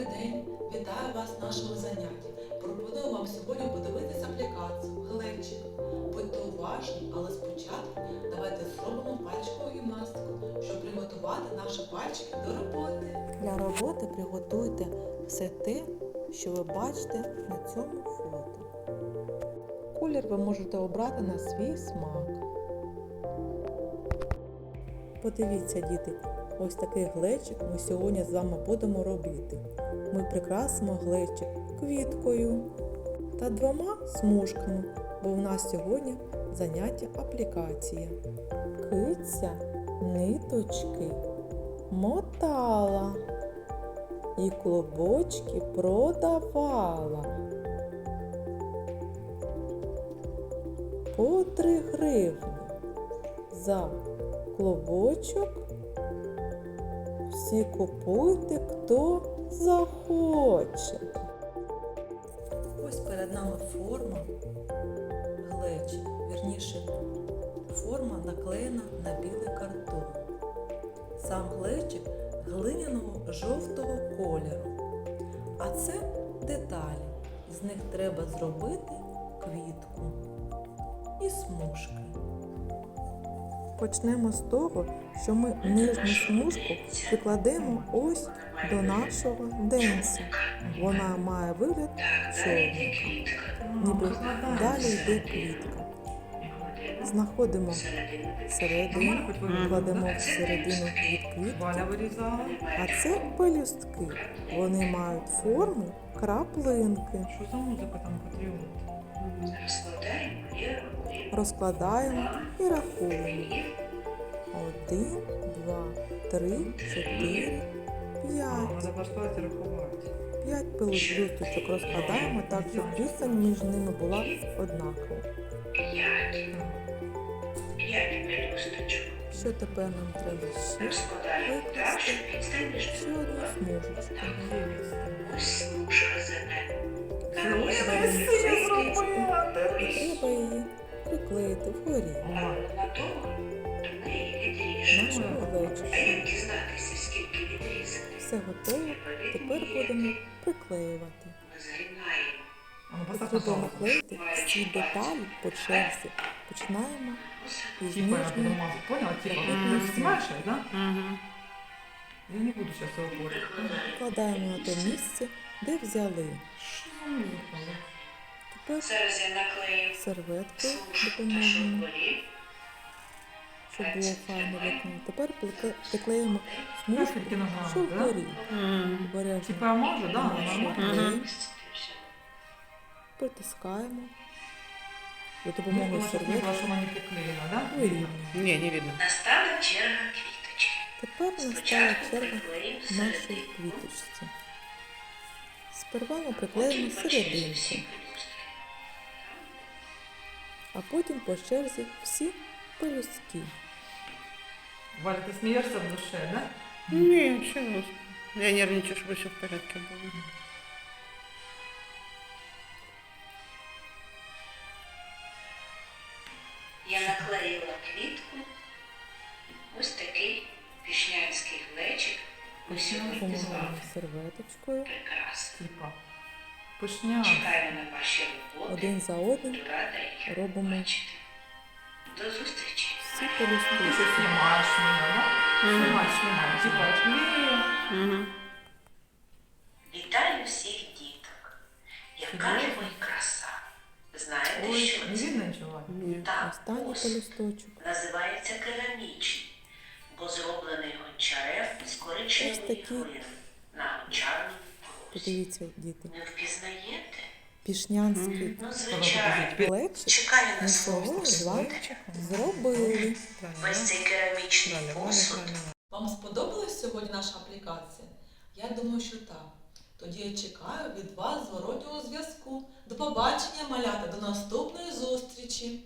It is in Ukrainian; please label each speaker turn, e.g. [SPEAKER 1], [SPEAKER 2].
[SPEAKER 1] Добрий день! Вітаю вас в нашому занятті. Пропоную вам сьогодні подивитися аплікацію глечик. Будьте
[SPEAKER 2] уважні, але спочатку давайте зробимо пальчикову гімнастику, щоб приготувати наші пальчики до роботи.
[SPEAKER 1] Для роботи приготуйте все те, що ви бачите на цьому фото. Колір ви можете обрати на свій смак. Подивіться, діти, ось такий глечик ми сьогодні з вами будемо робити. Ми прикрасимо глечик квіткою та двома смужками, бо в нас сьогодні заняття аплікація. Киця ниточки мотала і клубочки продавала. По три гривні за клубочок. Всі купуйте, хто захоче. Ось перед нами форма глечик, вірніше, форма наклеєна на білий картон. Сам глечик глиняного жовтого кольору. А це деталі. З них треба зробити квітку і смужки. Почнемо з того, що ми нижню смужку прикладемо ось до нашого денця. Вона має вигляд човника, ніби далі йде квітка. Знаходимо середину, кладемо всередину від квітки, а це пелюстки. Вони мають форму краплинки.
[SPEAKER 2] Що за музика там патріот?
[SPEAKER 1] Розкладаємо і рахуємо. Один, два, три, чотири, п'ять. П'ять пелюсточок розкладаємо так, щоб відстань між ними була однакова.
[SPEAKER 3] П'ять пелюсточок.
[SPEAKER 1] Що тепер нам треба ще
[SPEAKER 3] Розкладаємо так, щоб відстань між
[SPEAKER 1] ще одну смужечку. Приклеїти вгорі.
[SPEAKER 3] До неї дізнатися, скільки відрізати?
[SPEAKER 1] Все готово. Тепер будемо приклеювати.
[SPEAKER 2] Ну
[SPEAKER 1] Потрібно всі деталі по черзі. Починаємо із
[SPEAKER 2] я
[SPEAKER 1] нижньої.
[SPEAKER 2] поняла? Типа,
[SPEAKER 1] Мгм.
[SPEAKER 2] ты снимаешь. Я не буду сейчас его.
[SPEAKER 1] Вкладаємо на те місце, де взяли.
[SPEAKER 2] Музыка?
[SPEAKER 1] Тепер допоможемо,
[SPEAKER 3] шовкові.
[SPEAKER 1] щоб було файно видно. Тепер прикле- приклеїмо смужку. Обережно
[SPEAKER 2] Типа?
[SPEAKER 1] Нормально.
[SPEAKER 2] Нормально?
[SPEAKER 1] Притискаємо. За допомогою
[SPEAKER 2] Ну, не
[SPEAKER 1] серветки
[SPEAKER 2] что она не
[SPEAKER 4] видно.
[SPEAKER 3] Настала черга квіточки.
[SPEAKER 1] Тепер настала черга нашій квіточці. Сперва ми приклеїмо серединку а потім по черзі всі пелюстки.
[SPEAKER 2] Валя, ты смеешься в душе, да?
[SPEAKER 4] Не, чего? Я нервничаю, чтобы все в порядке было.
[SPEAKER 3] Я наклеїла квітку. Ось такий пішнянський глечик. Ми сьогодні з
[SPEAKER 1] Допомагаємо
[SPEAKER 3] вами
[SPEAKER 1] серветочкою
[SPEAKER 3] прекрасно.
[SPEAKER 2] Типа.
[SPEAKER 3] На ваші роботи.
[SPEAKER 1] один за одним робимо.
[SPEAKER 3] До зустрічі.
[SPEAKER 1] всі
[SPEAKER 2] снимаешь. Типа я клею.
[SPEAKER 4] Угу.
[SPEAKER 3] Вітаю всіх діток. Яка ж ви краса. Знаєте,
[SPEAKER 2] Ой,
[SPEAKER 3] що
[SPEAKER 2] не видно.
[SPEAKER 3] Так,
[SPEAKER 1] Останній
[SPEAKER 3] ось. Називається керамічний, бо зроблений гончарем з
[SPEAKER 1] Ось
[SPEAKER 3] коричневої
[SPEAKER 1] такі.
[SPEAKER 3] глини на гончарному порозі.
[SPEAKER 1] Подивіться, діти.
[SPEAKER 3] Не впізнаєте?
[SPEAKER 1] Пішнянський
[SPEAKER 3] Ну, звичайно.
[SPEAKER 1] глечик
[SPEAKER 3] Чекаю на слово.
[SPEAKER 1] сьогодні зробили.
[SPEAKER 3] Весь цей керамічний посуд
[SPEAKER 2] Вам сподобалась сьогодні наша аплікація? Я думаю, що так. Тоді я чекаю від вас зворотнього зв'язку. До побачення, малята, до наступної зустрічі!